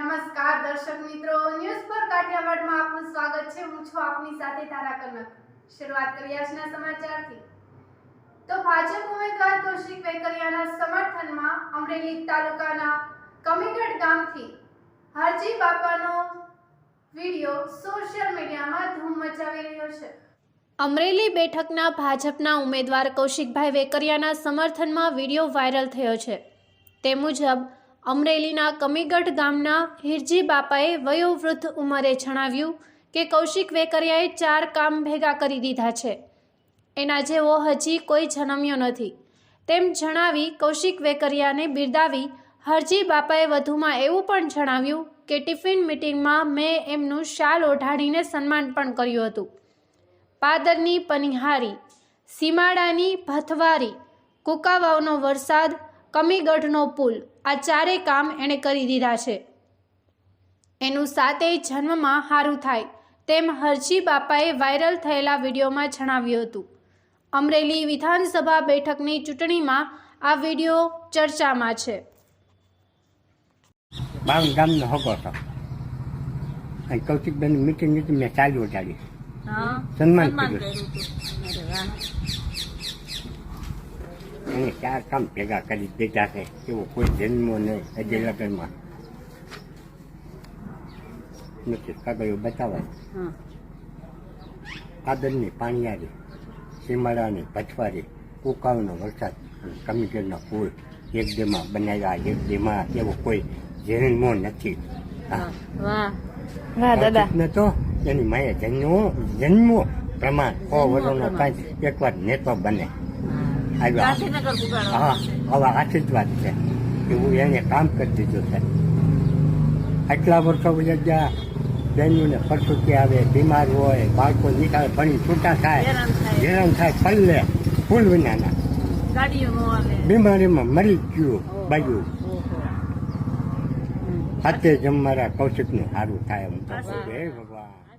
મિત્રો. ન્યૂઝ પર કાઠિયાવાડમાં આપનું સ્વાગત છે. હું છું આપની સાથે તારા કનક. શરૂઆત કરીએ આજના સમાચારથી. તો ભાજપ ઉમેદવાર કૌશિક વેકરિયાના સમર્થનમાં અમરેલી તાલુકાના કમીગઢ ગામથી હરજી બાપાનો વિડિયો સોશિયલ મીડિયામાં ધૂમ મચાવી રહ્યો છે. અમરેલી બેઠકના ભાજપના ઉમેદવાર કૌશિકભાઈ વેકરિયાના સમર્થનમાં વિડિયો વાયરલ થયો છે. તે મુજબ અમરેલીના કમીગઢ ગામના હિરજી બાપાએ વયોવૃદ્ધ ઉંમરે જણાવ્યું કે કૌશિક વેકરિયાએ ચાર કામ ભેગા કરી દીધા છે. એના જેવો હજી કોઈ જન્મ્યો નથી. તેમ જણાવી કૌશિક વેકરિયાને બિરદાવી હરજી બાપાએ વધુમાં એવું પણ જણાવ્યું કે ટિફિન મિટિંગમાં મેં એમનું શાલ ઓઢાડીને સન્માન પણ કર્યું હતું. પાદરની પનિહારી, સીમાડાની ભથવારી, કુકાવાવનો વરસાદ કમીગઢનો પુલ. આ ચારે કામ એણે કરી દીધા છે. એનું સાતેય જન્મમાં સારું થાય તેમ હરજી બાપાએ વાયરલ થયેલા વિડીયોમાં જણાવ્યું હતું. અમરેલી વિધાનસભા બેઠકની ચૂંટણીમાં આ વીડિયો ચર્ચામાં છે. બાવન ગામનો હગો હતો. અને કૌશિકબેન મિટિંગ હતી મેં ચાલી ઉડાડી સન્માન કર્યું. એને ચાર કામ ભેગા કરી દીધા છે. એવો કોઈ જન્મો નહીં હજી લગ્નમાં. નથી કાગળિયો બતાવે હા. કાદરની પાણીયારી સીમાડાની પથવારી કુકાવનો વરસાદ અને કમિટેડનો પુલ એક દેમાં બનાવ્યા એક દેમાં એવો કોઈ જન્મો નથી. હા. વાહ. વાહ દાદા. ને તો એની માએ જન્મો જન્મો પ્રમાણ વર્ષનો પ્રમાણ. કાંઈ એકવાર નેતો બને. આવ્યો. હા આવા આશીર્વાદ છે. એવું એને કામ કરી દીધું છે. આટલા વર્ષો વયા ગયા બહેનોને પરસુતી આવે બીમાર હોય બાળકો નીકળે ભણી છૂટા થાય હેરાન થાય. પલ્લે ફૂલ વિનાના. બીમારીમાં મરી ગયું બાજુ. સાથે જમવાના કૌશિકનું સારું થાય એમ. તો હે જય ભગવાન.